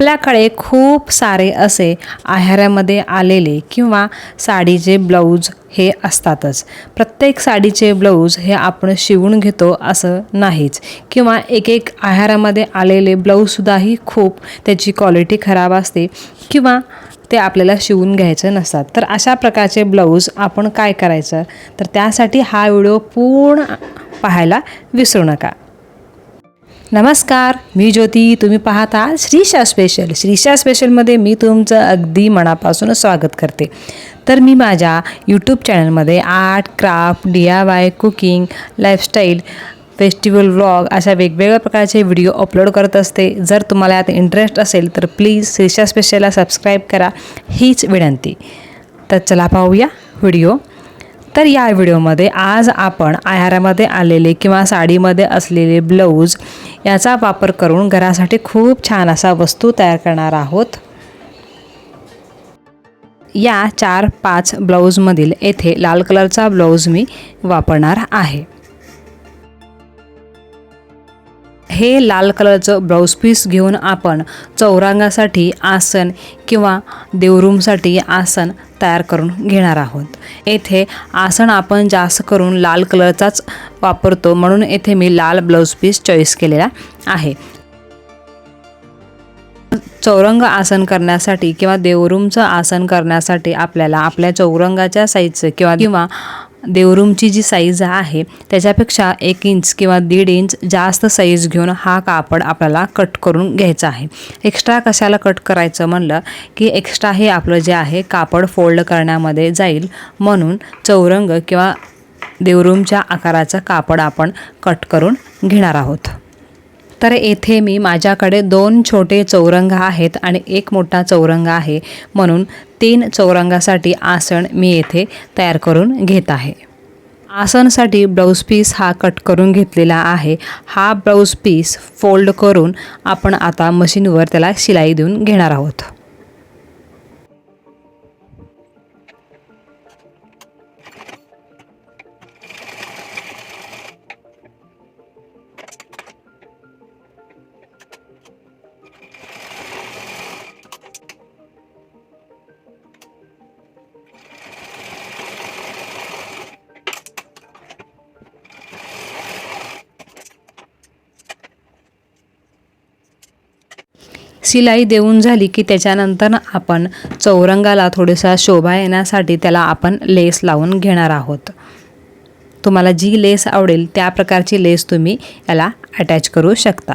आपल्याकडे खूप सारे असे आहारामध्ये आलेले किंवा साडीचे ब्लाऊज हे असतातच. प्रत्येक साडीचे ब्लाऊज हे आपण शिवून घेतो असं नाहीच. किंवा एक एक आहारामध्ये आलेले ब्लाऊजसुद्धाही खूप त्याची क्वालिटी खराब असते किंवा ते आपल्याला शिवून घ्यायचं नसतात. तर अशा प्रकारचे ब्लाऊज आपण काय करायचं? तर त्यासाठी हा व्हिडिओ पूर्ण पाहायला विसरू नका. नमस्कार मी ज्योती. तुम्ही पाहता श्रीशा स्पेशल श्रीशा स्पेशलमध्ये मी तुमचं अगदी मनापासून स्वागत करते. तर मी माझ्या यूट्यूब चॅनलमध्ये art craft D I Y cooking lifestyle festival vlog अशा वेगवेगळ्या प्रकारचे व्हिडिओ अपलोड करत असते. जर तुम्हाला यात इंटरेस्ट असेल तर प्लीज श्रीशा स्पेशलला सबस्क्राईब करा. हीच विनंती. तर चला पाहूया व्हिडिओ तर या व्हिडिओमध्ये आज आपण आहारामध्ये आलेले किंवा साडीमध्ये असलेले ब्लाऊज याचा वापर करून घरासाठी खूप छान असा वस्तू तयार करणार आहोत. या चार पाच ब्लाऊजमधील येथे लाल कलरचा ब्लाऊज मी वापरणार आहे. हे लाल कलरचं ब्लाऊज पीस घेऊन आपण चौरंगासाठी आसन किंवा देवरूमसाठी आसन तयार करून घेणार आहोत. येथे आसन आपण जास्त करून लाल कलरचाच वापरतो म्हणून येथे मी लाल ब्लाऊज पीस चॉईस केलेला आहे. चौरंग आसन करण्यासाठी किंवा देवरूमचं आसन करण्यासाठी आपल्याला आपल्या चौरंगाच्या साईजचं किंवा किंवा देवरूमची जी साईज आहे त्याच्यापेक्षा एक इंच किंवा दीड इंच जास्त साईज घेऊन हा कापड आपल्याला कट करून घ्यायचा आहे. एक्स्ट्रा कशाला कट करायचं म्हणलं की एक्स्ट्रा हे आपलं जे आहे कापड फोल्ड करण्यामध्ये जाईल. म्हणून चौरंग किंवा देवरूमच्या आकाराचं कापड आपण कट करून घेणार आहोत. तर येथे मी माझ्याकडे दोन छोटे चौरंग आहेत आणि एक मोठा चौरंग आहे. म्हणून तीन चौरंगासाठी आसन मी येथे तयार करून घेत आहे. आसनसाठी ब्लाऊज पीस हा कट करून घेतलेला आहे. हा ब्लाऊज पीस फोल्ड करून आपण आता मशीनवर त्याला शिलाई देऊन घेणार आहोत. शिलाई देऊन झाली की त्याच्यानंतर आपण चौरंगाला थोडासा शोभा येण्यासाठी त्याला आपण लेस लावून घेणार आहोत. तुम्हाला जी लेस आवडेल त्या प्रकारची लेस तुम्ही याला अटॅच करू शकता.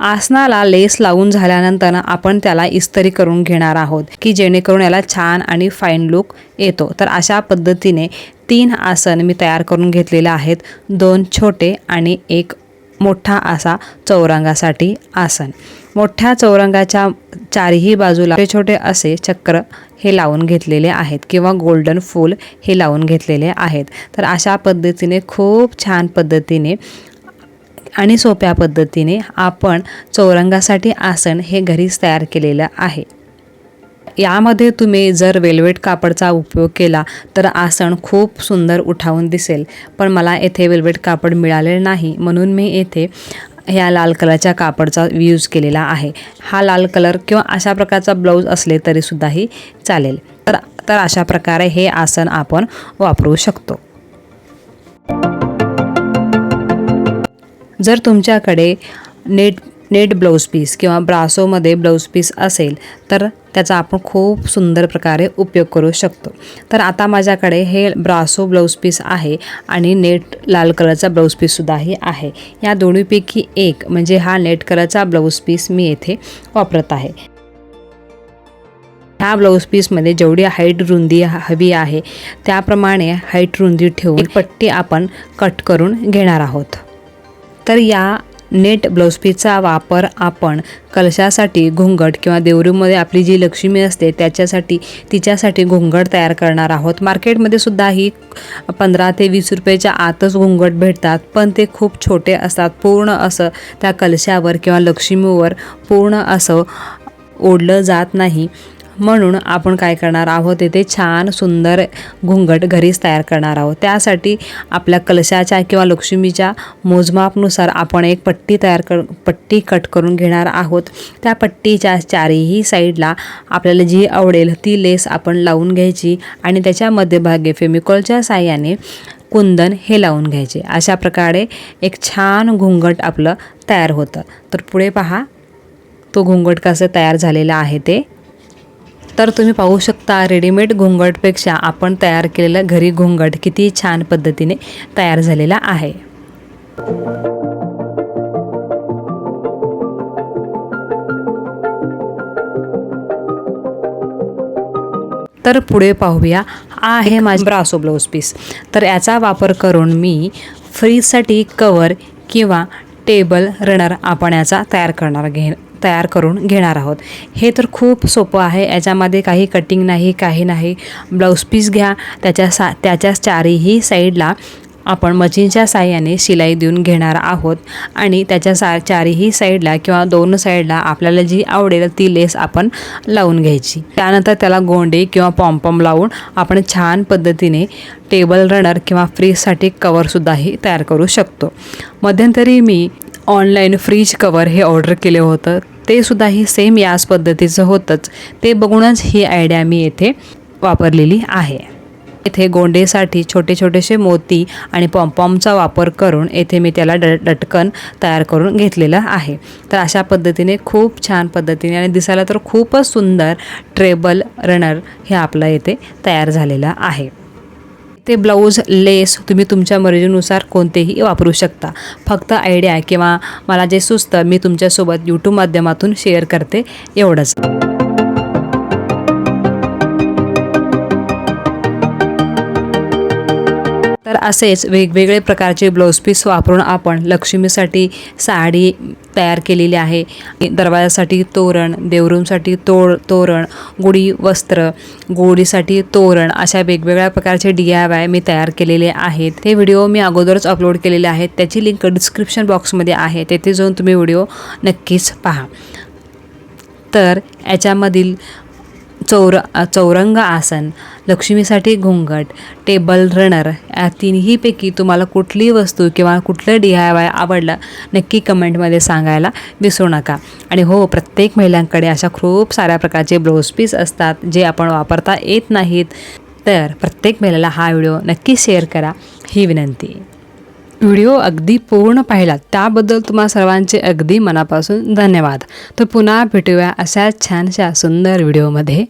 आसनाला लेस लावून झाल्यानंतर आपण त्याला इस्त्री करून घेणार आहोत की जेणेकरून याला छान आणि फाईन लुक येतो. तर अशा पद्धतीने तीन आसन मी तयार करून घेतलेले आहेत. दोन छोटे आणि एक मोठा असा चौरंगासाठी आसन. मोठ्या चौरंगाच्या चारही बाजूला छोटे छोटे असे चक्र हे लावून घेतलेले आहेत किंवा गोल्डन फूल हे लावून घेतलेले आहेत. तर अशा पद्धतीने खूप छान पद्धतीने आणि सोप्या पद्धतीने आपण चौरंगासाठी आसन हे घरीच तयार केलेलं आहे. यामध्ये तुम्ही जर वेल्वेट कापडचा उपयोग केला तर आसन खूप सुंदर उठावून दिसेल. पण मला येथे वेल्वेट कापड मिळालेलं नाही म्हणून मी येथे ह्या लाल कलरच्या कापडचा यूज केलेला आहे. हा लाल कलर किंवा अशा प्रकारचा ब्लाऊज असले तरीसुद्धाही चालेल. तर तर अशा प्रकारे हे आसन आपण वापरू शकतो. जर तुमच्याकडे नेट नेट ब्लाऊज पीस किंवा ब्रासोमध्ये ब्लाऊज पीस असेल तर त्याचा आपण खूप सुंदर प्रकारे उपयोग करू शकतो. तर आता माझ्याकडे हे ब्रासो ब्लाऊज पीस आहे आणि नेट लाल कलरचा ब्लाऊज पीससुद्धाही आहे. या दोन्हीपैकी एक म्हणजे हा नेट कलरचा ब्लाऊज पीस मी येथे वापरत आहे. ह्या ब्लाऊज पीसमध्ये जेवढी हाईट रुंदी हवी आहे त्याप्रमाणे हाईट रुंदी ठेवून पट्टी आपण कट करून घेणार आहोत. तर या नेट ब्लाउजपीसचा वापर आपण कलशासाठी घुंगट किंवा देवरूमध्ये आपली जी लक्ष्मी असते त्याच्यासाठी तिच्यासाठी घुंगट तयार करणार आहोत. मार्केटमध्ये सुद्धा ही पंधरा ते वीस रुपयाच्या आतच घुंगट भेटतात पण ते खूप छोटे असतात. पूर्ण असं त्या कलशावर किंवा लक्ष्मीवर पूर्ण असं ओढलं जात नाही. म्हणून आपण काय करणार आहोत इथे छान सुंदर घुंगट घरीच तयार करणार आहोत. त्यासाठी आपल्या कलशाच्या किंवा लक्ष्मीच्या मोजमापनुसार आपण एक पट्टी तयार कर पट्टी कट करून घेणार आहोत. त्या पट्टीच्या चारही साईडला आपल्याला जी आवडेल ती लेस आपण लावून घ्यायची आणि त्याच्या मध्यभागी फेमिकॉलच्या साह्याने कुंदन हे लावून घ्यायचे. अशा प्रकारे एक छान घुंगट आपलं तयार होतं. तर पुढे पहा तो घुंगट कसं तयार झालेला आहे ते. तर तुम्ही पाहू शकता रेडीमेड घुंगटपेक्षा आपण तयार केलेलं घरी घुंगट किती छान पद्धतीने तयार झालेला आहे. तर पुढे पाहूया. हा आहे माझा ब्रासो ब्लाऊज पीस. तर याचा वापर करून मी फ्रीजसाठी कवर किंवा टेबल रनर आपण याचा तयार करणार घे तयार करून घेणार आहोत. हे तर खूप सोपं आहे. याच्यामध्ये काही कटिंग नाही काही नाही. ब्लाऊज पीस घ्या. त्याच्या सा त्याच्या चारही साईडला आपण मशीनच्या साह्याने शिलाई देऊन घेणार आहोत. आणि त्याच्या सा चारही साईडला किंवा दोन साईडला आपल्याला जी आवडेल ती लेस आपण लावून घ्यायची. त्यानंतर त्याला गोंडे किंवा पॉम्पॉम लावून आपण छान पद्धतीने टेबल रनर किंवा फ्रीजसाठी कवरसुद्धाही तयार करू शकतो. मध्यंतरी मी ऑनलाईन फ्रीज कवर हे ऑर्डर केलं होतं. ते सुद्धाही सेम याच पद्धतीचं होतंच. ते बघूनच ही आयडिया मी येथे वापरलेली आहे. येथे गोंडेसाठी छोटे छोटेसे मोती आणि पॉम्पॉमचा वापर करून येथे मी त्याला ड डटकन तयार करून घेतलेलं आहे. तर अशा पद्धतीने खूप छान पद्धतीने आणि दिसायला तर खूपच सुंदर ट्रेबल रनर हे आपलं येथे तयार झालेलं आहे. ते ब्लाऊज लेस तुम्ही तुमच्या मर्जीनुसार कोणतेही वापरू शकता. फक्त आयडिया किंवा मला जे सुचतं मी तुमच्यासोबत यूट्यूब माध्यमातून शेअर करते. एवढंच. तर असेच वेगवेगळे प्रकारचे ब्लाऊज पीस वापरून आपण लक्ष्मीसाठी साडी तयार केलेली आहे. दरवाजासाठी तोरण देवरूमसाठी तोड तोरण गुढी वस्त्र गोडीसाठी तोरण अशा वेगवेगळ्या प्रकारचे डी आय वाय मी तयार केलेले आहेत. हे व्हिडिओ मी अगोदरच अपलोड केलेले आहेत. त्याची लिंक डिस्क्रिप्शन बॉक्समध्ये आहे. तेथे जाऊन तुम्ही व्हिडिओ नक्कीच पहा. तर याच्यामधील चौर चौरंग आसन लक्ष्मीसाठी घुंगट टेबल रनर या तिन्हीपैकी तुम्हाला कुठली वस्तू किंवा कुठलं डी आय वाय आवडलं नक्की कमेंटमध्ये सांगायला विसरू नका. आणि हो प्रत्येक महिलांकडे अशा खूप साऱ्या प्रकारचे ब्लाऊज पीस असतात जे आपण वापरता येत नाहीत. तर प्रत्येक महिलेला हा व्हिडिओ नक्की शेअर करा. ही विनंती. व्हिडिओ अगदी पूर्ण पाहिला. त्याबद्दल तुम्हा सर्वांचे अगदी मनापासून धन्यवाद. तर पुन्हा भेटूया अशा छानशा सुंदर व्हिडिओमध्ये.